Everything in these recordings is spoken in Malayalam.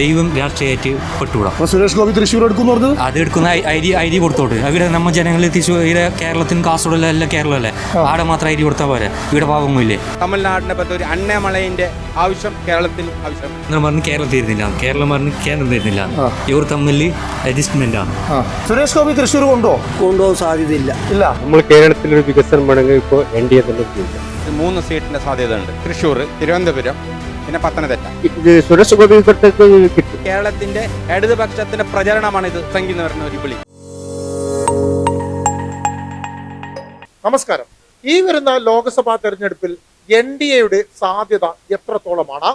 ദൈവം രാഷ്ട്രീയമായിട്ട് പെട്ടുകൂടാ. സുരേഷ് ഗോപി തൃശ്ശൂർ എടുക്കുന്നു അത് എടുക്കുന്ന അരി ഐഡി ഐഡി കൊടുത്തോട്ട്. ഇവിടെ നമ്മ ജനങ്ങൾ തൃശ്ശൂർ ഇവിടെ കേരളത്തിന് കാസർഗോഡ് അല്ല കേരളമല്ലേ? ആടെ മാത്രം ഐഡി കൊടുത്താൽ പോരെ. ഇവിടെ പാവമില്ലേ തമിഴ്നാടിനെ പറ്റി ഒരു അണ്ണമളയിന്റെ ആവശ്യം കേരളത്തിൽ ആവശ്യം. എന്ന് പറഞ്ഞ് കേരളം തരുന്നില്ല. കേരളം പറഞ്ഞ് കേന്ദ്രം തരുന്നില്ല. ഇവർ തമ്മിൽ അഡ്ജസ്റ്റ്മെന്റ് ആണ്. സുരേഷ് ഗോപി തൃശ്ശൂർ കൊണ്ടോ? കൊണ്ടുപോകാൻ സാധ്യതയില്ല. ഇല്ല. നമ്മൾ കേരളത്തിലൊരു വികസനം വേണമെങ്കിൽ ഇപ്പോൾ എൻ ഡി എ തന്നെ മൂന്ന് സീറ്റിന്റെ സാധ്യതയുണ്ട്. തൃശ്ശൂർ തിരുവനന്തപുരം പിന്നെ പത്തനംതിട്ട. ഇത് സുരേഷ് ഗോപി കിട്ടും. കേരളത്തിന്റെ ഇടതുപക്ഷത്തിന്റെ പ്രചരണമാണ് ഇത് സംഗീത വരുന്ന ഒരു വിളി. നമസ്കാരം. ഈ വരുന്ന ലോക്സഭാ തെരഞ്ഞെടുപ്പിൽ എൻ ഡി എയുടെ സാധ്യത എത്രത്തോളമാണ്?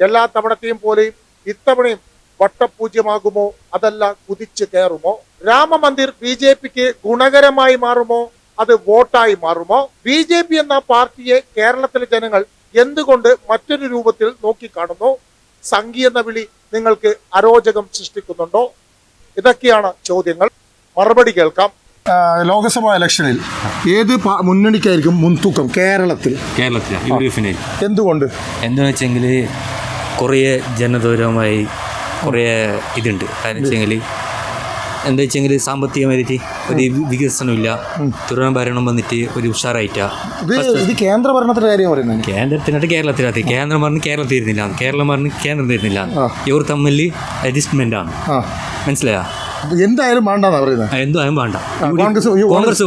എല്ലാ തവണത്തെയും പോലെയും ഇത്തവണയും വട്ടപൂജ്യമാകുമോ? അതല്ല കുതിച്ചു കയറുമോ? രാമമന്ദിർ ബി ജെ പിക്ക് ഗുണകരമായി മാറുമോ? അത് വോട്ടായി മാറുമോ? ബി ജെ പി എന്ന പാർട്ടിയെ കേരളത്തിലെ ജനങ്ങൾ എന്തുകൊണ്ട് മറ്റൊരു രൂപത്തിൽ നോക്കിക്കാണുന്നു? സംഘി എന്ന വിളി നിങ്ങൾക്ക് അരോചകം സൃഷ്ടിക്കുന്നുണ്ടോ? ഇതൊക്കെയാണ് ചോദ്യങ്ങൾ. മറുപടി കേൾക്കാം. ലോക്സഭാ ഇലക്ഷനിൽ ഏത് മുന്നണിക്കായിരിക്കും മുൻതൂക്കം കേരളത്തിൽ? കേരളത്തിൽ യു ഡി എഫിന് എന്തുകൊണ്ട്? എന്താണെന്ന് വെച്ചെങ്കിൽ കുറേ ജനദൂരമായി കുറേ ഇതുണ്ട്. കാരണം വെച്ചെങ്കിൽ എന്താ വെച്ചെങ്കിൽ സാമ്പത്തികമായിട്ട് ഒരു വികസനമില്ല. തുറന്ന ഭരണം വന്നിട്ട് ഒരു ഉഷാറായിട്ടാ. ഇത് കേന്ദ്ര ഭരണത്തിന്റെ കാര്യം പറയുന്നത് കേന്ദ്രത്തിനായിട്ട് കേരളത്തിനകത്ത് കേന്ദ്രം പറഞ്ഞ് കേരളത്തിൽ ഇരുന്നില്ല കേരളം പറഞ്ഞ് കേന്ദ്രം തരുന്നില്ല ഇവർ തമ്മിൽ അഡ്ജസ്റ്റ്മെന്റ് ആണ് മനസ്സിലായാ? എന്തായാലും വേണ്ടെന്നാ പറയുന്നത്. എന്തായാലും വേണ്ട. കോൺഗ്രസ് കോൺഗ്രസ്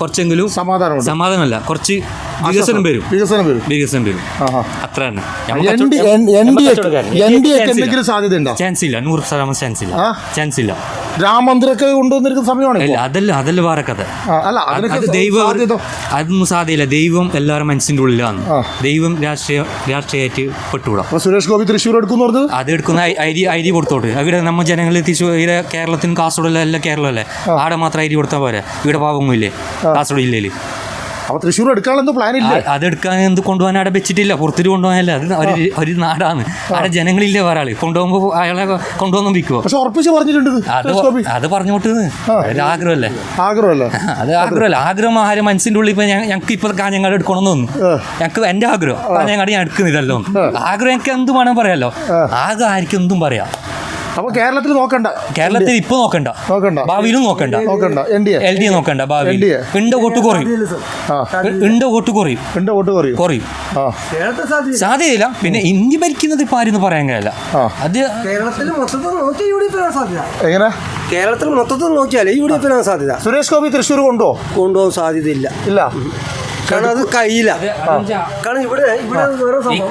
കുറച്ചെങ്കിലും സമാധാനം സമാധാനമല്ല. കുറച്ച് വികസനം വരും. വികസനം വരും. വികസനം വരും. അത്ര തന്നെ എൻ ഡി എക്ക് എന്തെങ്കിലും സാധ്യത ഉണ്ടോ? ചാൻസ് ഇല്ല നൂറ് ശതമാനം ചാൻസ് ഇല്ല? ചാൻസ് ഇല്ല രാമമന്ദിരൊക്കെ കൊണ്ടുവന്നിരിക്കുന്ന സമയമാണ് അതല്ല അതല്ല വേറെ കഥ. അല്ല അത് ദൈവം അതൊന്നും സാധ്യയില്ല ദൈവം എല്ലാവരും മനസ്സിന്റെ ഉള്ളിലാണ്. ദൈവം രാഷ്ട്രീയ രാഷ്ട്രീയമായിട്ട് പെട്ടുകൂടാ. സുരേഷ് ഗോപി തൃശ്ശൂർ എടുക്കുന്നു അത് എടുക്കുന്ന അരി ഐഡി ഐഡി കൊടുത്തോട്ട്. ഇവിടെ നമ്മ ജനങ്ങൾ തൃശ്ശൂർ ഇവിടെ കേരളത്തിന് കാസർഗോഡല്ല അല്ല കേരളമല്ലേ? ആടെ മാത്രം ഐഡി കൊടുത്താൽ പോരെ. ഇവിടെ പാവങ്ങളില്ലേ കാസർഗോഡ് ജില്ലയിൽ അപ്പൊ തൃശ്ശൂർ എടുക്കാനുള്ള പ്ലാൻ ഇല്ല? അത് എടുക്കാൻ എന്ത് കൊണ്ടുപോകാൻ അവിടെ വെച്ചിട്ടില്ല. പുറത്തിട്ട് കൊണ്ടുപോകാനല്ല. അത് ഒരു ഒരു നാടാണ്. അവിടെ ജനങ്ങളില്ല ഒരാൾ കൊണ്ടുപോകുമ്പോ കൊണ്ടുപോകുമ്പോൾ അയാളെ കൊണ്ടുവന്നും വിൽക്കുവോ? പക്ഷെ ഉറപ്പിച്ച് പറഞ്ഞിട്ടുണ്ട് അത് പറഞ്ഞു വിട്ടത്. ആഗ്രഹമല്ലേ? ആഗ്രഹമല്ലേ? അത് ആഗ്രഹമല്ല. ആഗ്രഹം ആരും മനസ്സിന്റെ ഉള്ളിൽ ഇപ്പൊ ഞങ്ങൾക്ക് ഇപ്പൊ കാഞ്ഞങ്ങാട് എടുക്കണം തോന്നുന്നു. ഞങ്ങൾക്ക് എന്റെ ആഗ്രഹം. കാഞ്ഞങ്ങാട് ഞാൻ എടുക്കുന്നില്ലല്ലോ ആഗ്രഹം എനിക്ക് എന്തും വേണം പറയാലോ? ആഗ്രഹം ആയിരിക്കും എന്തും പറയാം. അപ്പൊ കേരളത്തിൽ നോക്കണ്ട. കേരളത്തിൽ ഇപ്പൊ നോക്കണ്ട. നോക്കണ്ട. ഭാവിയിലും നോക്കണ്ട. നോക്കണ്ട. എൻ ഡി എൽ ഡി നോക്കണ്ട ഭാവി ഇണ്ട ഉണ്ട് വോട്ട് കുറയും. ഇണ്ട ഉണ്ട് വോട്ട് കുറയും. ഇണ്ട വോട്ട് കുറയും. കുറയും. സാധ്യതയില്ല. പിന്നെ ഇന്ത്യ ഭരിക്കുന്നത് ഇപ്പൊ ആരും പറയാൻ കഴിയില്ല. അത് കേരളത്തിൽ മൊത്തത്തിൽ നോക്കിയാൽ യു ഡി എഫിനാണ് സാധ്യത. എങ്ങനെ? കേരളത്തിൽ മൊത്തത്തിൽ നോക്കിയാൽ യു ഡി എഫിനാണ് സാധ്യത. സുരേഷ് ഗോപി തൃശ്ശൂർ കൊണ്ടോ? കൊണ്ടുപോകാൻ സാധ്യതയില്ല. ഇല്ല. കാരണം അത് കയ്യില്ല കാരണം ഇവിടെ ഇവിടെ വേറെ സംഭവം.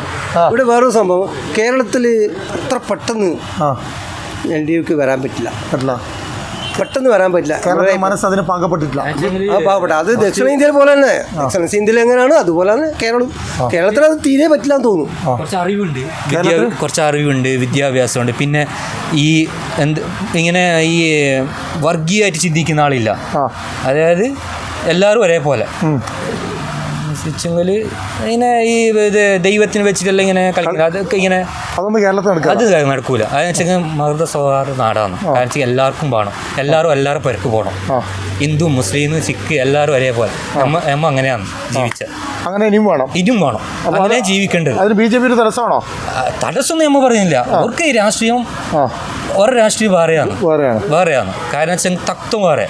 ഇവിടെ വേറൊരു സംഭവം. കേരളത്തിൽ അത്ര പെട്ടെന്ന് ആ. എൽ ഡി യുക്ക് വരാൻ പറ്റില്ല. പറ്റില്ല. പെട്ടെന്ന് വരാൻ പറ്റില്ല. മനസ്സ് അതിന് പാകപ്പെട്ടിട്ടില്ല. ആ പാവപ്പെട്ട. അത് ദക്ഷിണേന്ത്യയിൽ പോലെ തന്നെ. ദക്ഷിണേന്ത്യയിൽ എങ്ങനെയാണ് അതുപോലെ തന്നെ കേരളം. കേരളത്തിൽ അത് തീരെ പറ്റില്ല എന്ന് തോന്നുന്നു. കുറച്ച് അറിവുണ്ട്. കുറച്ച് അറിവുണ്ട് വിദ്യാഭ്യാസമുണ്ട്. പിന്നെ ഈ എന്ത് ഇങ്ങനെ ഈ വർഗീയമായിട്ട് ചിന്തിക്കുന്ന ആളില്ല. അതായത് എല്ലാവരും ഒരേപോലെ. വെച്ചെങ്കിൽ ഇങ്ങനെ ഈ ഇത് ദൈവത്തിന് വെച്ചിട്ടല്ല ഇങ്ങനെ കളിക്കുന്നത്? അതൊക്കെ ഇങ്ങനെ അതൊന്നും കേരളത്തിൽ അത് നടക്കൂല. അതെന്ന് വെച്ചാൽ മൃത സൗഹാർദ്ദ നാടാണ്. കാരണം വെച്ചാൽ എല്ലാവർക്കും വേണം. എല്ലാവരും എല്ലാവരും പെരക്ക് പോകണം. ഹിന്ദു മുസ്ലിം സിഖ് എല്ലാവരും ഒരേപോലെ. നമ്മ നമ്മ അങ്ങനെയാണ് ജീവിച്ചത്. അങ്ങനെ ഇനിയും വേണം. ഇനിയും വേണം. അങ്ങനെ ജീവിക്കേണ്ടത്. ബി ജെ പി ഒരു തടസ്സമാണോ? തടസ്സമൊന്നും നമ്മൾ പറയുന്നില്ല. അവർക്ക് രാഷ്ട്രീയം ഓരോ രാഷ്ട്രീയം വേറെയാണ്. വേറെയാണ്. കാരണം വെച്ചാൽ തക്തം വേറെ.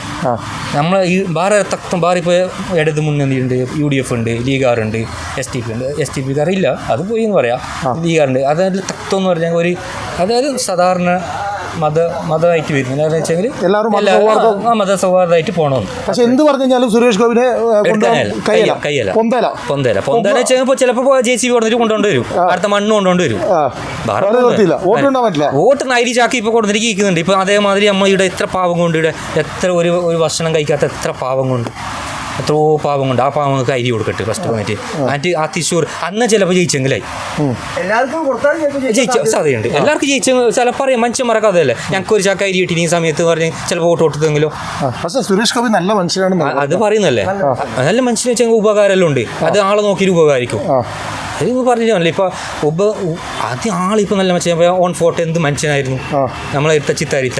നമ്മൾ ഈ വേറെ തക്തം വേറെ ഇപ്പോൾ ഇടത് മുന്നണിയുണ്ട് യു ഡി എഫ് ഉണ്ട് ലീഗാറുണ്ട് എസ് ടി പി ഉണ്ട്. എസ് ടി പി ഇല്ല. അത് പോയി എന്ന് പറയാം. ലീഗാറുണ്ട് അതായത് തക്തം എന്ന് പറഞ്ഞാൽ ഒരു അതായത് സാധാരണ മത മതമായിട്ട് വരുന്നു എന്താണെന്ന് വെച്ചെങ്കിൽ എല്ലാവരും ആ മത സൗഹാർദ്ദമായിട്ട് പോകണമെന്ന് പക്ഷെ എന്ത് പറഞ്ഞു കഴിഞ്ഞാലും സുരേഷ് ഗോപിനെ. കയ്യല. കയ്യല. പൊന്തല. പൊന്തല. പൊന്തല വെച്ചാൽ ചിലപ്പോൾ ജെ സി ബി കൊണ്ടിട്ട് കൊണ്ടുകൊണ്ട് വരും. അടുത്ത മണ്ണ് കൊണ്ടുകൊണ്ട് വരും. വോട്ട് നൈരി ചാക്കി ഇപ്പോൾ കൊടുത്തിട്ട് ഇരിക്കുന്നുണ്ട്. ഇപ്പം അതേമാതിരി അമ്മ ഇവിടെ എത്ര പാവം കൊണ്ട് ഇവിടെ എത്ര ഒരു ഒരു ഭക്ഷണം കഴിക്കാത്ത എത്ര പാവം കൊണ്ട്. എത്രയോ പാവം കൊണ്ട് ആ പാവങ്ങൾക്ക് അരി കൊടുക്കട്ടെ ഫസ്റ്റ് പോയിന്റ് എന്നിട്ട് ആ തൃശ്ശൂർ അന്ന് ചിലപ്പോൾ ജയിച്ചെങ്കിലായി ജയിച്ചു സാധ്യതയുണ്ട്. എല്ലാവർക്കും ജയിച്ച ചിലപ്പോൾ അറിയാം മനുഷ്യന്മാരെ കഥയല്ലേ. ഞങ്ങൾക്ക് ഒരു ചാക്ക അരി കിട്ടി ഈ സമയത്ത് പറഞ്ഞ് ചിലപ്പോൾ വോട്ട് കൊടുത്തെങ്കിലോ. പക്ഷെ സുരേഷ് ഗോപി നല്ല മനുഷ്യനാണ് അത് പറയുന്നല്ലേ നല്ല മനുഷ്യനെ വെച്ചാൽ ഉപകാരമെല്ലാം ഉണ്ട്. അത് ആളെ നോക്കിയിട്ട് ഉപകാരിക്കും. അത് പറഞ്ഞല്ലേ ഇപ്പോൾ ഉപ ആദ്യം ആളിപ്പോൾ നല്ല മനുഷ്യൻ ഓൺ ഫോട്ടോ എന്ത് മനുഷ്യനായിരുന്നു? നമ്മളെ എടുത്ത ചിത്താരിച്ച.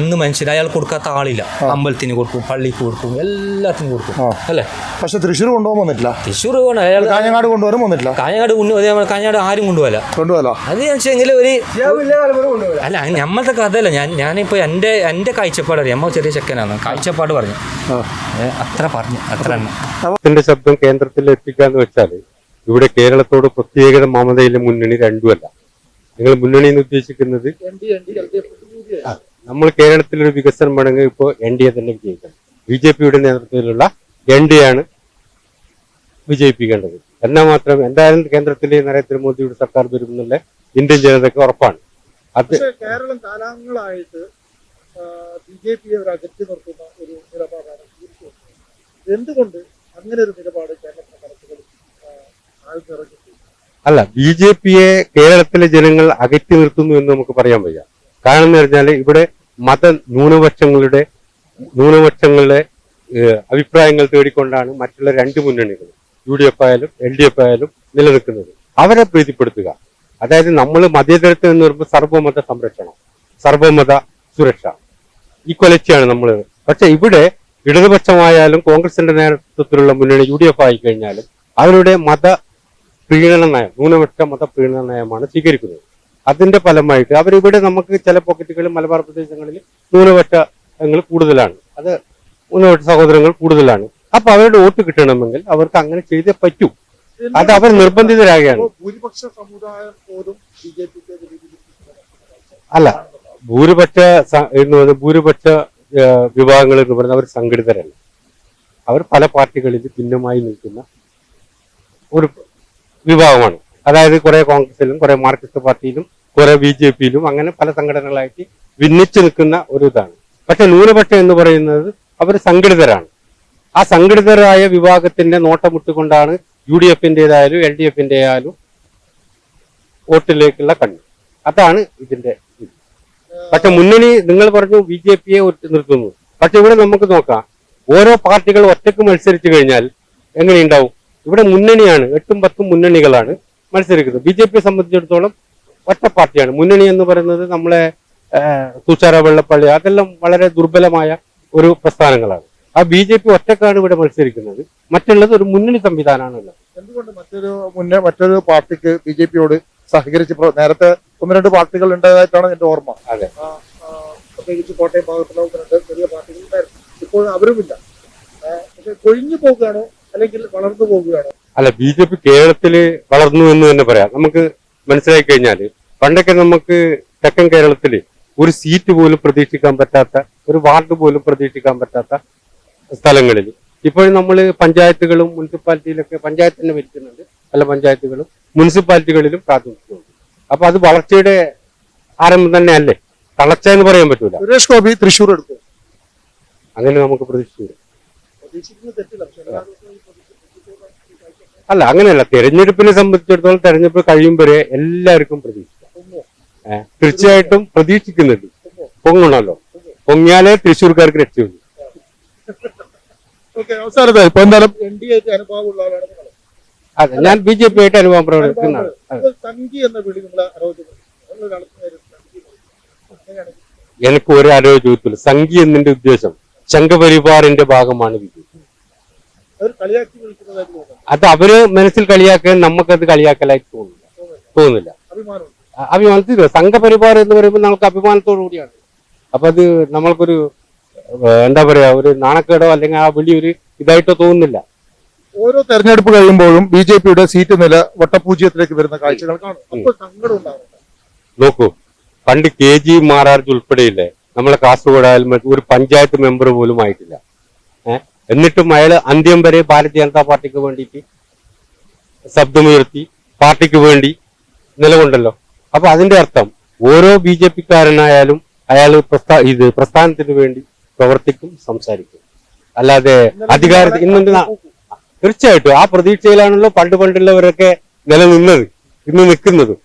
എന്ത് മനുഷ്യൻ? അയാൾ കൊടുക്കാത്ത ആളില്ല. അമ്പലത്തിന് കൊടുക്കും പള്ളിക്ക് കൊടുക്കും എല്ലാത്തിനും കൊടുക്കും. അല്ലേ? പക്ഷെ തൃശ്ശൂർ കൊണ്ടുപോകാൻ വന്നിട്ടില്ല. തൃശ്ശൂർ വേണം അയാൾ കാഞ്ഞങ്ങാട് കൊണ്ടുപോകാൻ വന്നിട്ടില്ല. കാഞ്ഞങ്ങാട് കൊണ്ടു അതേപോലെ കാഞ്ഞങ്ങാട് ആരും കൊണ്ടുപോകല കൊണ്ടുപോകല അത് വെച്ചെങ്കിൽ ഒരു അല്ല നമ്മളത്തെ കഥയല്ല. ഞാൻ ഞാനിപ്പോൾ എന്റെ എന്റെ കാഴ്ചപ്പാട് അറിയാം. അമ്മ ചെറിയ ചെക്കനാണ്. കാഴ്ചപ്പാട് പറഞ്ഞു. അത്ര പറഞ്ഞു. അത്ര തന്നെ. ശബ്ദം കേന്ദ്രത്തിൽ എത്തിക്കാന്ന് വെച്ചാൽ ഇവിടെ കേരളത്തോട് പ്രത്യേകത മമതയിലെ മുന്നണി രണ്ടുമല്ല. നിങ്ങൾ മുന്നണി എന്ന് ഉദ്ദേശിക്കുന്നത് നമ്മൾ കേരളത്തിലൊരു വികസനം വേണമെങ്കിൽ ഇപ്പോൾ എൻ ഡി എ തന്നെ വിജയിക്കണം. ബി ജെ പിയുടെ നേതൃത്വത്തിലുള്ള എൻ ഡി ആണ് വിജയിപ്പിക്കേണ്ടത്. എന്നാൽ മാത്രം എന്തായാലും കേന്ദ്രത്തിൽ നരേന്ദ്രമോദിയുടെ സർക്കാർ വരുമെന്നുള്ള ഇന്ത്യൻ ജനതയ്ക്ക് ഉറപ്പാണ്. അത് കേരളം കാലങ്ങളായിട്ട് ബി ജെ പിയെ അവർ അകറ്റി നിർത്തുന്ന ഒരു നിലപാടാണ്. എന്തുകൊണ്ട് അങ്ങനെ ഒരു നിലപാട് ആഴ്ന്നിറങ്ങി അല്ല ബി ജെ പിയെ കേരളത്തിലെ ജനങ്ങൾ അകറ്റി നിർത്തുന്നു എന്ന് നമുക്ക് പറയാൻ വയ്യ. കാരണം എന്ന് പറഞ്ഞാൽ ഇവിടെ മത ന്യൂനപക്ഷങ്ങളുടെ ന്യൂനപക്ഷങ്ങളുടെ അഭിപ്രായങ്ങൾ തേടിക്കൊണ്ടാണ് മറ്റുള്ള രണ്ട് മുന്നണികൾ യു ഡി എഫ് ആയാലും എൽ ഡി എഫ് ആയാലും നിലനിൽക്കുന്നത്. അവരെ പ്രീതിപ്പെടുത്തുക. അതായത് നമ്മൾ മതേതരത്വം എന്ന് പറയുമ്പോൾ സർവമത സംരക്ഷണം സർവമത സുരക്ഷ ഈക്വലിറ്റിയാണ് നമ്മൾ പക്ഷെ ഇവിടെ ഇടതുപക്ഷമായാലും കോൺഗ്രസിന്റെ നേതൃത്വത്തിലുള്ള മുന്നണി യു ഡി എഫ് ആയി കഴിഞ്ഞാലും അവരുടെ മത പ്രീണന നയം ന്യൂനപക്ഷ മത പ്രീണന നയമാണ് സ്വീകരിക്കുന്നത്. അതിന്റെ ഫലമായിട്ട് അവരിവിടെ നമുക്ക് ചില പോക്കറ്റുകളിൽ മലബാർ പ്രദേശങ്ങളിൽ ന്യൂനപക്ഷങ്ങൾ കൂടുതലാണ്. അത് ന്യൂനപക്ഷ സഹോദരങ്ങൾ കൂടുതലാണ്. അപ്പൊ അവരുടെ വോട്ട് കിട്ടണമെങ്കിൽ അവർക്ക് അങ്ങനെ ചെയ്തേ പറ്റൂ. അത് അവർ നിർബന്ധിതരാകുകയാണ്. ഭൂരിപക്ഷ സമുദായം പോലും ബി ജെ പിക്ക് അല്ല ഭൂരിപക്ഷ എന്ന് ഭൂരിപക്ഷ വിഭാഗങ്ങൾ എന്ന് പറയുന്നത് അവർ സംഘടിതരല്ല. അവർ പല പാർട്ടികളിൽ ഭിന്നമായി നിൽക്കുന്ന ഒരു വിഭാഗമാണ്. അതായത് കുറെ കോൺഗ്രസിലും കുറെ മാർക്സിസ്റ്റ് പാർട്ടിയിലും കുറെ ബി ജെ പിയിലും അങ്ങനെ പല സംഘടനകളായിട്ട് ഭിന്നിച്ചു നിൽക്കുന്ന ഒരു ഇതാണ്. പക്ഷെ ന്യൂനപക്ഷം എന്ന് പറയുന്നത് അവർ സംഘടിതരാണ്. ആ സംഘടിതരായ വിഭാഗത്തിന്റെ നോട്ടമുട്ടുകൊണ്ടാണ് യു ഡി എഫിന്റേതായാലും എൽ ഡി എഫിന്റെ ആയാലും വോട്ടിലേക്കുള്ള കണ്ണ്. അതാണ് ഇതിന്റെ ഇത്. പക്ഷെ മുന്നണി നിങ്ങൾ പറഞ്ഞു ബി ജെ പിയെ നിർത്തുന്നു. പക്ഷെ ഇവിടെ നമുക്ക് നോക്കാം. ഓരോ പാർട്ടികൾ ഒറ്റയ്ക്ക് മത്സരിച്ചു കഴിഞ്ഞാൽ എങ്ങനെയുണ്ടാവും? ഇവിടെ മുന്നണിയാണ് എട്ടും പത്തും മുന്നണികളാണ് മത്സരിക്കുന്നത്. ബി ജെ പിയെ സംബന്ധിച്ചിടത്തോളം ഒറ്റ പാർട്ടിയാണ്. മുന്നണി എന്ന് പറയുന്നത് നമ്മളെ തുഷാര വെള്ളപ്പള്ളി അതെല്ലാം വളരെ ദുർബലമായ ഒരു പ്രസ്ഥാനങ്ങളാണ്. ആ ബി ജെ പി ഒറ്റക്കാണ് ഇവിടെ മത്സരിക്കുന്നത്. മറ്റുള്ളത് ഒരു മുന്നണി സംവിധാനമാണല്ലോ എന്തുകൊണ്ട് മറ്റൊരു മുന്നേ മറ്റൊരു പാർട്ടിക്ക് ബി ജെ പിയോട് സഹകരിച്ച് നേരത്തെ ഒന്ന് രണ്ട് പാർട്ടികൾ ഉണ്ടായതായിട്ടാണ് എന്റെ ഓർമ്മ. അതെ. പ്രത്യേകിച്ച് കോട്ടയം ഭാഗത്തുള്ള ഒന്ന് രണ്ട് ചെറിയ പാർട്ടികൾ ഉണ്ടായിരുന്നു. ഇപ്പോൾ അവരുമില്ല. പക്ഷെ കൊഴിഞ്ഞു പോകുകയാണോ അല്ലെങ്കിൽ വളർന്നു പോകുകയാണോ? അല്ല ബി ജെ പി കേരളത്തിൽ വളർന്നു എന്ന് തന്നെ പറയാം. നമുക്ക് മനസ്സിലാക്കി കഴിഞ്ഞാൽ പണ്ടൊക്കെ നമുക്ക് തെക്കൻ കേരളത്തിൽ ഒരു സീറ്റ് പോലും പ്രതീക്ഷിക്കാൻ പറ്റാത്ത ഒരു വാർഡ് പോലും പ്രതീക്ഷിക്കാൻ പറ്റാത്ത സ്ഥലങ്ങളിൽ ഇപ്പോഴും നമ്മൾ പഞ്ചായത്തുകളും മുനിസിപ്പാലിറ്റിയിലൊക്കെ പഞ്ചായത്ത് തന്നെ ഭരിക്കുന്നുണ്ട്. പല പഞ്ചായത്തുകളും മുനിസിപ്പാലിറ്റികളിലും പ്രാതിനിധ്യമുണ്ട്. അപ്പൊ അത് വളർച്ചയുടെ ആരംഭം തന്നെ അല്ലേ തളർച്ച എന്ന് പറയാൻ പറ്റൂല. സുരേഷ് ഗോപി തൃശ്ശൂർ എടുക്കും അങ്ങനെ നമുക്ക് പ്രതീക്ഷിച്ചു പ്രതീക്ഷിക്കുന്നത് തെറ്റില്ല പക്ഷെ എല്ലാ ദിവസവും ഈ പ്രതീക്ഷ- അല്ല അങ്ങനെയല്ല. തെരഞ്ഞെടുപ്പിനെ സംബന്ധിച്ചിടത്തോളം തെരഞ്ഞെടുപ്പ് കഴിയുമ്പോഴേ എല്ലാവർക്കും പ്രതീക്ഷിക്കാം. തീർച്ചയായിട്ടും പ്രതീക്ഷിക്കുന്നുണ്ട്. പൊങ്ങണല്ലോ പൊങ്ങിയാലേ തൃശ്ശൂർക്കാർക്ക് രക്ഷയുള്ളൂ. ഓക്കെ അവസാനത്തെ ഇപ്പൊ എന്തായാലും എൻ ഡി എക്ക് അനുഭവമുള്ള ആളാണ് അതെ ഞാൻ ബി ജെ പി ആയിട്ട് അനുഭവം പ്രകടിപ്പിക്കുന്ന എനിക്ക് ഒരു ആലോചിച്ചില്ല സംഘി എന്നതിന്റെ ഉദ്ദേശം സംഘപരിവാറിന്റെ ഭാഗമാണ് ബി ജെ പി. അത് അവർ മനസ്സിൽ കളിയാക്കാൻ നമുക്കത് കളിയാക്കലായി തോന്നില്ല അ- അഭിമാനത്തിൽ സംഘപരിവാർ എന്ന് പറയുമ്പോൾ നമുക്ക് അഭിമാനത്തോടു കൂടിയാണ്. അപ്പൊ അത് നമ്മൾക്കൊരു എന്താ പറയാ ഒരു നാണക്കേടോ അല്ലെങ്കിൽ ആ വലിയൊരു ഒരു ഇതായിട്ടോ തോന്നുന്നില്ല. ഓരോ തെരഞ്ഞെടുപ്പ് കഴിയുമ്പോഴും ബി ജെ പിയുടെ സീറ്റ് നില വട്ടപൂജ്യത്തിലേക്ക് വരുന്ന കാഴ്ചകൾ കാണും. നോക്കൂ പണ്ട് കെ ജി മാരാർജ് ഉൾപ്പെടെയില്ലേ? നമ്മളെ കാസർഗോഡ് ആയാലും ഒരു പഞ്ചായത്ത് മെമ്പർ പോലും ആയിട്ടില്ല. ഏഹ് എന്നിട്ടും അയാൾ അന്ത്യം വരെ ഭാരതീയ ജനതാ പാർട്ടിക്ക് വേണ്ടിയിട്ട് ശബ്ദമുയർത്തി പാർട്ടിക്ക് വേണ്ടി നിലകൊണ്ടല്ലോ. അപ്പൊ അതിന്റെ അർത്ഥം ഓരോ ബി ജെ പിക്കാരനായാലും അയാൾ പ്രസ്ഥാ ഇത് പ്രസ്ഥാനത്തിന് വേണ്ടി പ്രവർത്തിക്കും സംസാരിക്കും. അല്ലാതെ അധികാരത്തിൽ ഇന്നുണ്ട് തീർച്ചയായിട്ടും ആ പ്രതീക്ഷയിലാണല്ലോ പണ്ട് പണ്ടുള്ളവരൊക്കെ നിലനിന്നത് ഇന്ന് നിൽക്കുന്നതും.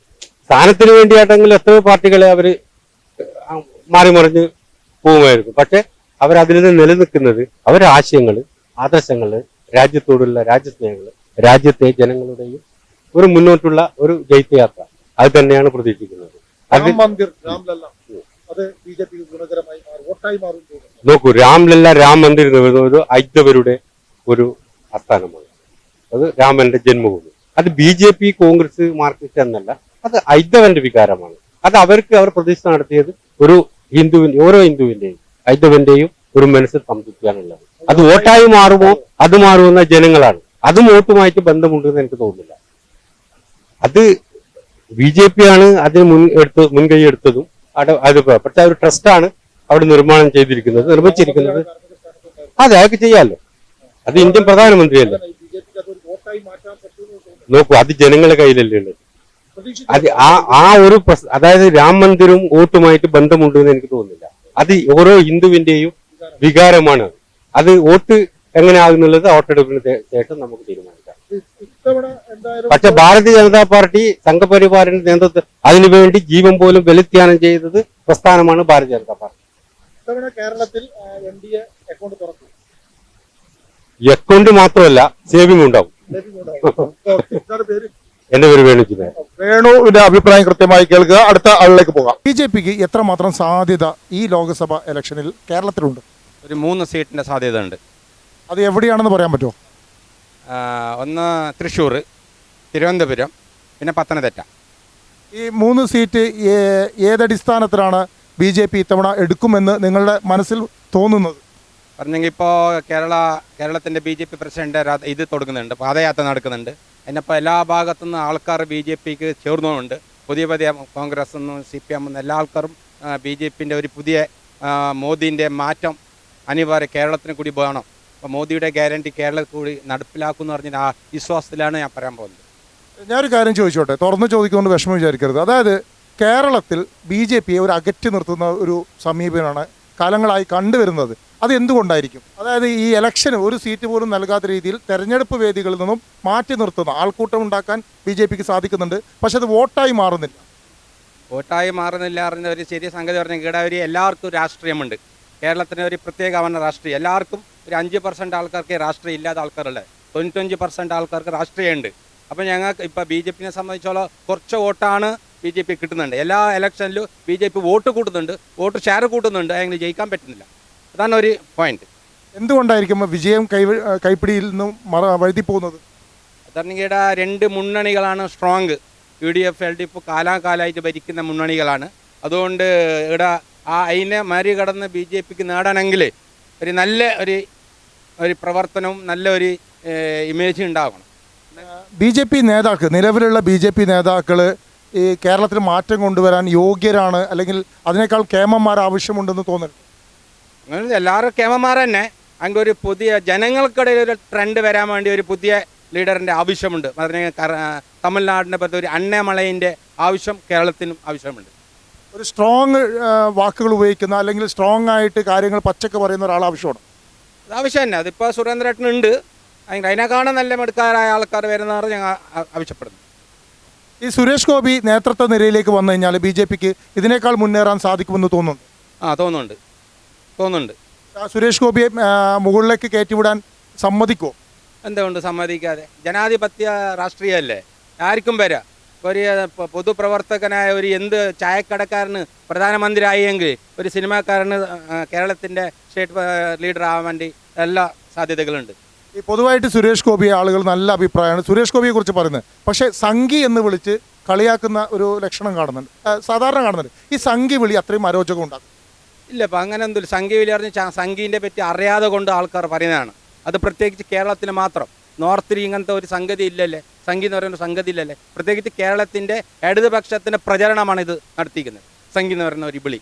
സ്ഥാനത്തിന് വേണ്ടിയായിട്ടെങ്കിലും എത്രയോ പാർട്ടികളെ അവർ മാറി മറിഞ്ഞ് പോവുമായിരുന്നു പക്ഷെ അവരതിൽ നിന്ന് നിലനിൽക്കുന്നത് അവരുടെ ആശയങ്ങൾ ആദർശങ്ങൾ രാജ്യത്തോടുള്ള രാജ്യസ്നേഹങ്ങൾ രാജ്യത്തെ ജനങ്ങളുടെയും ഒരു മുന്നോട്ടുള്ള ഒരു ജൈത്യയാത്ര അത് തന്നെയാണ് പ്രതീക്ഷിക്കുന്നത്. അത് രാം മന്ദിർ രാംലല്ല അത് ബി ജെ പിക്ക് ഗുണകരമായി വോട്ടായി മാറും നോക്കൂ രാംലല്ല രാം മന്ദിർ എന്ന് പറയുന്നത് ഒരു ഐക്യവരുടെ ഒരു ആസ്ഥാനമാണ്. അത് രാമന്റെ ജന്മഭൂമി. അത് B J P Congress Marxist എന്നല്ല അത് ഐദവന്റെ വികാരമാണ്. അത് അവർക്ക് അവർ പ്രതിഷ്ഠ നടത്തിയത് ഒരു ഹിന്ദുവിന്റെ ഓരോ ഹിന്ദുവിന്റെയും ഐദവന്റെയും ഒരു മനസ്സിൽ സംതൃപ്തിയാണുള്ളത്. അത് വോട്ടായി മാറുമോ? അത് മാറുമെന്ന ജനങ്ങളാണ്. അത് വോട്ടുമായിട്ട് ബന്ധമുണ്ടെന്ന് എനിക്ക് തോന്നുന്നില്ല. അത് ബി ജെ പി ആണ് അതിന് മുൻ എടുത്ത് മുൻകൈ എടുത്തതും അത് പക്ഷെ ഒരു ട്രസ്റ്റാണ് അവിടെ നിർമ്മാണം ചെയ്തിരിക്കുന്നത് നിർമ്മിച്ചിരിക്കുന്നത്. അതെ അതൊക്കെ ചെയ്യാമല്ലോ അത് ഇന്ത്യൻ പ്രധാനമന്ത്രിയല്ലേ. നോക്കൂ അത് ജനങ്ങളുടെ കയ്യിലല്ലേ ഉള്ളത്. അത് ആ ആ ഒരു അതായത് രാം മന്ദിരും വോട്ടുമായിട്ട് ബന്ധമുണ്ടെന്ന് എനിക്ക് തോന്നുന്നില്ല. അത് ഓരോ ഹിന്ദുവിന്റെയും വികാരമാണ്. അത്. വോട്ട് എങ്ങനെ ആകുന്നുള്ളത് വോട്ടെടുപ്പിന് ശേഷം നമുക്ക് തീരുമാനിക്കാം. പക്ഷെ ഭാരതീയ ജനതാ പാർട്ടി സംഘപരിവാറിന്റെ നേതൃത്വം അതിനുവേണ്ടി ജീവൻ പോലും ബലിത്യാനം ചെയ്തത് പ്രസ്ഥാനമാണ് ഭാരതീയ ജനതാ പാർട്ടി. കേരളത്തിൽ അക്കൗണ്ട് തുറക്കും അക്കൗണ്ട് മാത്രമല്ല സേവിംഗ് ഉണ്ടാവും. എന്റെ പേര് വേണു ജിനേർ വേണുവിന്റെ അഭിപ്രായം കൃത്യമായി കേൾക്കുക. അടുത്ത ആളിലേക്ക് പോകാം. ബി ജെ പിക്ക് എത്രമാത്രം സാധ്യത ഈ ലോക്സഭ ഇലക്ഷനിൽ കേരളത്തിലുണ്ട്? ഒരു മൂന്ന് സീറ്റിന്റെ സാധ്യത ഉണ്ട്. അത് എവിടെയാണെന്ന് പറയാൻ പറ്റുമോ? ഒന്ന് തൃശ്ശൂർ തിരുവനന്തപുരം പിന്നെ പത്തനംതിട്ട. ഈ മൂന്ന് സീറ്റ് ഏതടിസ്ഥാനത്തിലാണ് ബി ജെ പി ഇത്തവണ എടുക്കുമെന്ന് നിങ്ങളുടെ മനസ്സിൽ തോന്നുന്നത്? പറഞ്ഞെങ്കിൽ ഇപ്പോൾ കേരള കേരളത്തിന്റെ ബി ജെ പി പ്രസിഡന്റ് ഇത് തുടങ്ങുന്നുണ്ട് പാദയാത്ര നടക്കുന്നുണ്ട്. അതിനപ്പോൾ എല്ലാ ഭാഗത്തു നിന്ന് ആൾക്കാർ ബി ജെ പിക്ക് ചേർന്നുകൊണ്ട് പുതിയ പുതിയ കോൺഗ്രസ് നിന്നും സി പി എം നിന്ന് എല്ലാ ആൾക്കാരും ബി ജെ പിന്റെ ഒരു പുതിയ മോദീന്റെ മാറ്റം അനിവാര്യ കേരളത്തിന് കൂടി വേണം. അപ്പോൾ മോദിയുടെ ഗ്യാരണ്ടി കേരളത്തിൽ കൂടി നടപ്പിലാക്കും എന്ന് പറഞ്ഞാൽ ആ വിശ്വാസത്തിലാണ് ഞാൻ പറയാൻ പോകുന്നത്. ഞാനൊരു കാര്യം ചോദിച്ചോട്ടെ? തുറന്ന് ചോദിക്കുന്നുണ്ട് വിഷമം വിചാരിക്കരുത്. അതായത് കേരളത്തിൽ ബി ജെ പിയെ ഒരു അകറ്റി നിർത്തുന്ന ഒരു സമീപനമാണ് കാലങ്ങളായി കണ്ടുവരുന്നത്. അത് എന്തുകൊണ്ടായിരിക്കും അതായത് ഈ ഇലക്ഷന് ഒരു സീറ്റ് പോലും നൽകാത്ത രീതിയിൽ തെരഞ്ഞെടുപ്പ് വേദികളിൽ നിന്നും മാറ്റി നിർത്തുന്ന ആൾക്കൂട്ടം ഉണ്ടാക്കാൻ ബി ജെ പിക്ക് സാധിക്കുന്നുണ്ട്. പക്ഷെ അത് വോട്ടായി മാറുന്നില്ല. വോട്ടായി മാറുന്നില്ല അറിഞ്ഞ ഒരു ചെറിയ സംഗതി പറഞ്ഞ ഒരു എല്ലാവർക്കും രാഷ്ട്രീയമുണ്ട്. കേരളത്തിന് ഒരു പ്രത്യേകമാണ് രാഷ്ട്രീയം. എല്ലാവർക്കും ഒരു അഞ്ച് പെർസെന്റ് ആൾക്കാർക്ക് രാഷ്ട്രീയം ഇല്ലാത്ത ആൾക്കാരുള്ളത് തൊണ്ണൂറ്റഞ്ച് പെർസെന്റ് ആൾക്കാർക്ക് രാഷ്ട്രീയമുണ്ട്. അപ്പോൾ ഞങ്ങൾക്ക് ഇപ്പോൾ ബി ജെ പിനെ സംബന്ധിച്ചോളം കുറച്ച് വോട്ടാണ് ബി ജെ പി കിട്ടുന്നുണ്ട്. എല്ലാ ഇലക്ഷനിലും ബി ജെ പി വോട്ട് കൂട്ടുന്നുണ്ട്. വോട്ട് ഷെയർ കൂട്ടുന്നുണ്ട്. അങ്ങനെ ജയിക്കാൻ പറ്റുന്നില്ല. അതാണ് ഒരു പോയിന്റ് എന്തുകൊണ്ടായിരിക്കും വിജയം കൈ കൈപ്പിടിയിൽ നിന്നും മറ വഴുതി പോകുന്നത് ഇവിടെ രണ്ട് മുന്നണികളാണ് strong U D F L D F കാലാകാലമായിട്ട് ഭരിക്കുന്ന മുന്നണികളാണ്. അതുകൊണ്ട് ഇവിടെ ആ അതിനെ മറികടന്ന് ബി ജെ പിക്ക് നേടണമെങ്കിൽ ഒരു നല്ല ഒരു ഒരു പ്രവർത്തനവും നല്ല ഒരു ഇമേജ് ഉണ്ടാകണം ബി ജെ പി നേതാക്കൾ നിലവിലുള്ള ബി ജെ പി നേതാക്കൾ ഈ കേരളത്തിൽ മാറ്റം കൊണ്ടുവരാൻ യോഗ്യരാണ് അല്ലെങ്കിൽ അതിനേക്കാൾ കേമന്മാർ ആവശ്യമുണ്ടെന്ന് തോന്നുന്നു അങ്ങനെ എല്ലാവരും കേമമാർ തന്നെ. അങ്ങനെ ഒരു പുതിയ ജനങ്ങൾക്കിടയിൽ ഒരു ട്രെൻഡ് വരാൻ വേണ്ടി ഒരു പുതിയ ലീഡറിന്റെ ആവശ്യമുണ്ട്. പറഞ്ഞാൽ തമിഴ്നാടിനെ പറ്റി ഒരു അണ്ണമളയിന്റെ ആവശ്യം കേരളത്തിനും ആവശ്യമുണ്ട്. ഒരു സ്ട്രോങ് വാക്കുകൾ ഉപയോഗിക്കുന്ന അല്ലെങ്കിൽ സ്ട്രോങ് ആയിട്ട് കാര്യങ്ങൾ പച്ചക്ക് പറയുന്ന ഒരാൾ ആവശ്യമാണ്. അത് ആവശ്യം തന്നെ. അതിപ്പോൾ സുരേന്ദ്രേട്ടനുണ്ട്. അതിന് അതിനെക്കാളും നല്ല മെടുക്കാരായ ആൾക്കാർ വരുന്നതാണ് ഞങ്ങൾ ആവശ്യപ്പെടുന്നു. ഈ സുരേഷ് ഗോപി നേതൃത്വ നിരയിലേക്ക് വന്നു കഴിഞ്ഞാൽ ബി ജെ പിക്ക് ഇതിനേക്കാൾ മുന്നേറാൻ സാധിക്കുമെന്ന് തോന്നുന്നു ആ തോന്നുന്നുണ്ട്. തോന്നുന്നുണ്ട്. സുരേഷ് ഗോപിയെ മുകളിലേക്ക് കയറ്റിവിടാൻ സമ്മതിക്കോ എന്തുകൊണ്ട് സമ്മതിക്കാതെ? ജനാധിപത്യ രാഷ്ട്രീയമല്ലേ? ആർക്കും വരാം. ഒരു പൊതുപ്രവർത്തകനായ ഒരു എന്ത് ചായക്കടക്കാരന് പ്രധാനമന്ത്രി ആയെങ്കിൽ ഒരു സിനിമാക്കാരന് കേരളത്തിന്റെ സ്റ്റേറ്റ് ലീഡർ ആവാൻ വേണ്ടി എല്ലാ സാധ്യതകളുണ്ട്. ഈ പൊതുവായിട്ട് സുരേഷ് ഗോപിയെ ആളുകൾ നല്ല അഭിപ്രായമാണ്. സുരേഷ് ഗോപിയെ കുറിച്ച് പറയുന്നത്. പക്ഷേ സംഘി എന്ന് വിളിച്ച് കളിയാക്കുന്ന ഒരു ലക്ഷണം കാണുന്നുണ്ട്. സാധാരണ കാണുന്നുണ്ട്. ഈ സംഘി വിളി അത്രയും അരോചകം ഉണ്ടാക്കും ഇല്ല ഇപ്പം അങ്ങനെ എന്തുമില്ല സംഘീവിലി അറിഞ്ഞ് സംഘീന്റെ പറ്റി അറിയാതെ കൊണ്ട് ആൾക്കാർ പറയുന്നതാണ്. അത് പ്രത്യേകിച്ച് കേരളത്തിന് മാത്രം. നോർത്തിൽ ഇങ്ങനത്തെ ഒരു സംഗതി ഇല്ലല്ലേ? സംഖ്യ എന്ന് പറയുന്ന സംഗതി ഇല്ലല്ലേ? പ്രത്യേകിച്ച് കേരളത്തിന്റെ ഇടതുപക്ഷത്തിന്റെ പ്രചരണമാണ് ഇത് നടത്തിയിരിക്കുന്നത്. സംഖ്യ എന്ന് പറയുന്ന ഒരു വിളി.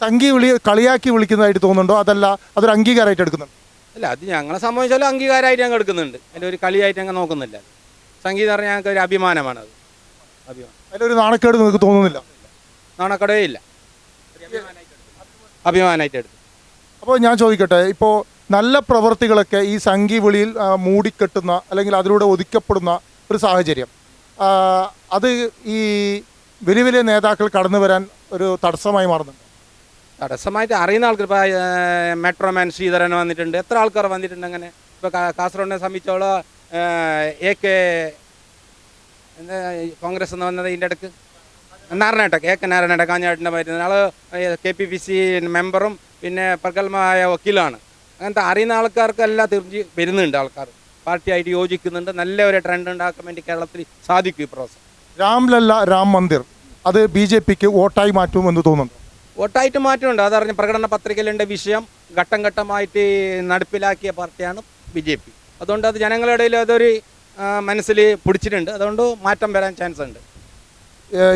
സംഘി വിളി കളിയാക്കി വിളിക്കുന്നതായിട്ട് തോന്നുന്നുണ്ടോ? അതല്ല അതൊരു അംഗീകാരമായിട്ട് എടുക്കുന്നുണ്ട്. അല്ല അത് ഞങ്ങളെ സംബന്ധിച്ചാലും അംഗീകാരമായിട്ട് ഞങ്ങൾ എടുക്കുന്നുണ്ട്. അതിൽ ഒരു കളിയായിട്ട് ഞങ്ങൾ നോക്കുന്നില്ല. സംഗീതം പറഞ്ഞാൽ ഞങ്ങൾക്ക് ഒരു അഭിമാനമാണ് അത് അഭിമാനം. അതിലൊരു നാണക്കേട് നിങ്ങൾക്ക് തോന്നുന്നില്ല? നാണക്കേടേ ഇല്ല. അഭിമാനമായിട്ട് എടുത്തു അപ്പോൾ ഞാൻ ചോദിക്കട്ടെ ഇപ്പോൾ നല്ല പ്രവൃത്തികളൊക്കെ ഈ സംഘി വിളിയിൽ ആ, മൂടിക്കെട്ടുന്ന അല്ലെങ്കിൽ അതിലൂടെ ഒതുക്കപ്പെടുന്ന ഒരു സാഹചര്യം ആ, അത് ഈ വലിയ വലിയ നേതാക്കൾ കടന്നു വരാൻ ഒരു തടസ്സമായി മാറുന്നുണ്ട്? തടസ്സമായിട്ട് അറിയുന്ന ആൾക്കാർ ഇപ്പോൾ മെട്രോമാൻ ശ്രീധരൻ വന്നിട്ടുണ്ട്. എത്ര ആൾക്കാർ വന്നിട്ടുണ്ട് അങ്ങനെ? ഇപ്പോൾ കാസർഗോഡിനെ സംബന്ധിച്ചോളം എ കെ എന്താ കോൺഗ്രസ് എന്ന് വന്നത് ഇതിന്റെ ഇടയ്ക്ക് നാരായണേട്ട കെ. കെ. നാരായണേട്ട കാഞ്ഞാട്ടിന്റെ മരുന്ന് ആൾ കെ പി പി സി മെമ്പറും പിന്നെ പ്രഗത്ഭമായ വക്കീലാണ് അങ്ങനത്തെ അറിയുന്ന ആൾക്കാർക്കെല്ലാം തിരിഞ്ഞ് വരുന്നുണ്ട് ആൾക്കാർ. പാർട്ടിയായിട്ട് യോജിക്കുന്നുണ്ട്. നല്ല ഒരു ട്രെൻഡ് ഉണ്ടാക്കാൻ വേണ്ടി കേരളത്തിൽ സാധിക്കും ഈ പ്രോസസ് രാംലല്ല രാം മന്ദിർ. അത് ബി ജെ പിക്ക് വോട്ടായി മാറ്റുമെന്ന് തോന്നുന്നു വോട്ടായിട്ട് മാറ്റമുണ്ട്. അതറിഞ്ഞ് പ്രകടന പത്രികയിലുണ്ട് വിഷയം ഘട്ടം ഘട്ടമായിട്ട് നടപ്പിലാക്കിയ പാർട്ടിയാണ് ബി ജെ പി. അതുകൊണ്ട് അത് ജനങ്ങളുടെ ഇടയിൽ അതൊരു മനസ്സിൽ പിടിച്ചിട്ടുണ്ട്. അതുകൊണ്ട് മാറ്റം വരാൻ ചാൻസ് ഉണ്ട്.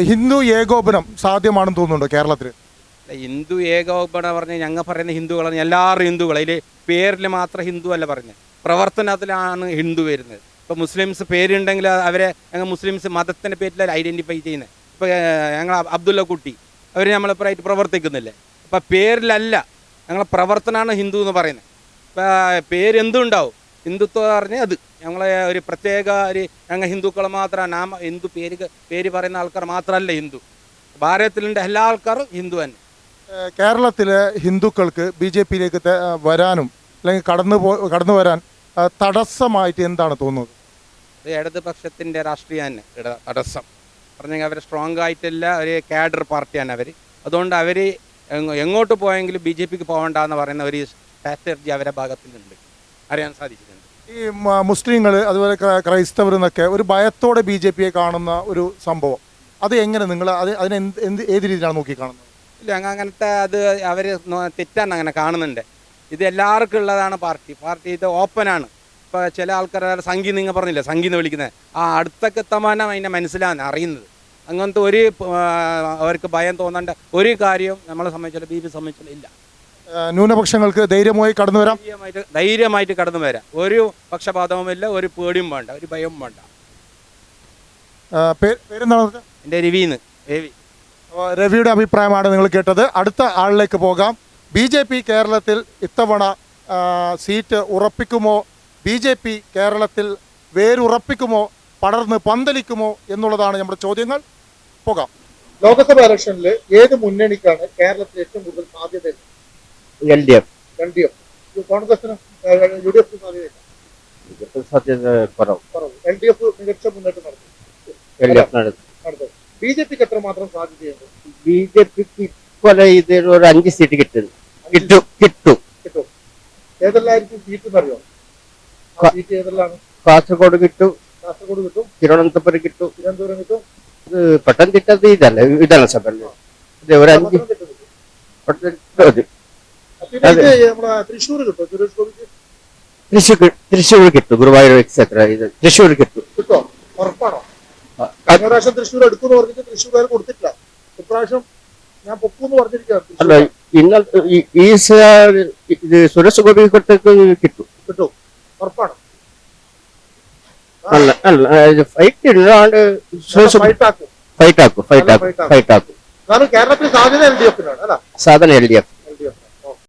ഹിന്ദു ഏകോപനം സാധ്യമാണെന്ന് തോന്നുന്നുണ്ടോ കേരളത്തിൽ ഹിന്ദു ഏകോപനം പറഞ്ഞ് ഞങ്ങൾ പറയുന്ന ഹിന്ദുക്കളാണ് എല്ലാവരും ഹിന്ദുകൾ അതിൽ പേരിൽ മാത്രം ഹിന്ദു അല്ല പറഞ്ഞത് പ്രവർത്തനത്തിലാണ് ഹിന്ദു വരുന്നത്. ഇപ്പോൾ മുസ്ലിംസ് പേരുണ്ടെങ്കിൽ അവരെ ഞങ്ങൾ മുസ്ലിംസ് മതത്തിന്റെ പേരിലല്ല ഐഡന്റിഫൈ ചെയ്യുന്നത് ഇപ്പോൾ ഞങ്ങൾ അബ്ദുള്ള കുട്ടി അവർ നമ്മളെപ്പുറമായിട്ട് പ്രവർത്തിക്കുന്നില്ലേ? അപ്പോൾ പേരിലല്ല ഞങ്ങളെ പ്രവർത്തനമാണ് ഹിന്ദു എന്ന് പറയുന്നത് ഇപ്പോൾ പേരെന്തുണ്ടാവും ഹിന്ദുത്വം പറഞ്ഞാൽ അത്. ഞങ്ങളെ ഒരു പ്രത്യേക ഒരു ഞങ്ങൾ ഹിന്ദുക്കൾ മാത്രമാണ് നാമ ഹിന്ദു പേര് പേര് പറയുന്ന ആൾക്കാർ മാത്രമല്ല ഹിന്ദു. ഭാരതത്തിലുണ്ട് എല്ലാ ആൾക്കാരും ഹിന്ദു തന്നെ. കേരളത്തിലെ ഹിന്ദുക്കൾക്ക് ബി ജെ പിയിലേക്ക് വരാനും അല്ലെങ്കിൽ കടന്നു പോ കടന്നു വരാൻ തടസ്സമായിട്ട് എന്താണ് തോന്നുന്നത്? അത് ഇടതുപക്ഷത്തിന്റെ രാഷ്ട്രീയം തന്നെ. ഇട തടസ്സം. പറഞ്ഞെങ്കിൽ അവർ സ്ട്രോങ് ആയിട്ടില്ല ഒരു കാഡർ പാർട്ടിയാണ് അവർ അതുകൊണ്ട് അവർ എങ്ങോട്ട് പോയെങ്കിലും ബി ജെ പിക്ക് പോകണ്ടെന്ന് പറയുന്ന ഒരു സ്ട്രാറ്റജി അവരുടെ ഭാഗത്തുനിന്നുണ്ട്. അറിയാൻ സാധിച്ചിട്ടുണ്ട് ഈ മുസ്ലിങ്ങൾ അതുപോലെ ക്ര- ക്രൈസ്തവർ എന്നൊക്കെ ഒരു ഭയത്തോടെ ബി ജെ പിയെ കാണുന്ന ഒരു സംഭവം. അത് എങ്ങനെ നിങ്ങൾ അത് അതിനെ എന്ത് ഏത് രീതിയിലാണ് നോക്കി കാണുന്നത് ഇല്ല അങ്ങ് അങ്ങനത്തെ അത് അവർ തെറ്റാണ് അങ്ങനെ കാണുന്നുണ്ട്. ഇത് എല്ലാവർക്കും ഉള്ളതാണ് പാർട്ടി. പാർട്ടി ഇത് ഓപ്പണാണ് ഇപ്പോൾ ചില ആൾക്കാർ സംഗീ നിങ്ങൾ പറഞ്ഞില്ല സംഗീ എന്ന് വിളിക്കുന്നത് ആ അടുത്തൊക്കെ എത്തമാനം അതിനെ മനസ്സിലാണ് അറിയുന്നത്. അങ്ങനത്തെ ഒരു അവർക്ക് ഭയം തോന്നേണ്ട ഒരു കാര്യവും നമ്മളെ സംബന്ധിച്ചാലും ബി പി സംബന്ധിച്ചാലും ഇല്ല. ന്യൂനപക്ഷങ്ങൾക്ക് ധൈര്യമായി കടന്നു വരാം. ധൈര്യമായിട്ട് ധൈര്യമായിട്ട് കടന്നു വരാം. ഒരു പക്ഷപാതവുമില്ല ഒരു പേടിയും വേണ്ട ഒരു ഭയവും വേണ്ട. പേരെന്താണ് എന്റെ രവീന്ന് രവി. രവിയുടെ അഭിപ്രായമാണ് നിങ്ങൾ കേട്ടത്. അടുത്ത ആളിലേക്ക് പോകാം. ബി ജെ പി കേരളത്തിൽ ഇത്തവണ സീറ്റ് ഉറപ്പിക്കുമോ? ബി ജെ പി കേരളത്തിൽ വേരുറപ്പിക്കുമോ? പടർന്ന് പന്തലിക്കുമോ? എന്നുള്ളതാണ് നമ്മുടെ ചോദ്യങ്ങൾ. പോകാം. ലോക്സഭാ ഇലക്ഷനിൽ ഏത് മുന്നണിക്കാണ് കേരളത്തിൽ ഏറ്റവും കൂടുതൽ സാധ്യത L D F. L D F. കോൺഗ്രസിന് യു ഡി എഫ് സാധ്യത സാധ്യത കുറവ്. കുറവ്. എൽ ഡി എഫ് മികച്ച മുന്നേറ്റം നടത്തി. എൽ ഡി എഫ് നടത്തും നടത്തും ബി ജെ പിക്ക് എത്രമാത്രം സാധ്യതയുണ്ട് ബി ജെ പിക്ക് ഇപ്പോലെ ഇത് ഒരു അഞ്ച് സീറ്റ് കിട്ടും. കിട്ടും കിട്ടും. കിട്ടും. ഏതെല്ലായിരിക്കും സീറ്റ് എന്നറിയോ ആ സീറ്റ് ഏതെല്ലാം കാസർഗോഡ് കിട്ടും. കാസർഗോഡ് കിട്ടും. തിരുവനന്തപുരം കിട്ടും. തിരുവനന്തപുരം കിട്ടും. ഇത് പത്തനംതിട്ടത് ഇതല്ല വിധാനസഭ ഇത് ഒരു അഞ്ച് പത്തനംതിട്ട തൃശ്ശൂർ കിട്ടും. തൃശ്ശൂർ തൃശ്ശൂർ ഗുരുവായൂർ എക്സെട്ര ഇത് തൃശ്ശൂർ കിട്ടും. കിട്ടോ? ഉറപ്പാണോ? കഴിഞ്ഞ പ്രാവശ്യം തൃശ്ശൂർ എടുക്കുമെന്ന് പറഞ്ഞിട്ട് തൃശ്ശൂർകാർ കൊടുത്തിട്ടില്ല. ഇപ്രാവശ്യം ഞാൻ പൊക്കൂന്ന് പറഞ്ഞിരിക്കുകയാണ് അല്ല തൃശ്ശൂർ ഈ- ഇത് സുരേഷ് ഗോപി കൊടുത്തേക്ക് കിട്ടും. കിട്ടും. ഉറപ്പാണ്. അല്ല അല്ല ഫൈറ്റ് ഇല്ലാണ്ട് ഫൈറ്റ് ആക്കും ഫൈറ്റ് ആക്കും ഫൈറ്റ് ആക്കും ഫൈറ്റ് ആക്കും എന്നാലും കേരളത്തിൽ സാധ്യത എൽ ഡി എഫിനാണ് അല്ല? സാധന എൽ ഡി എഫ്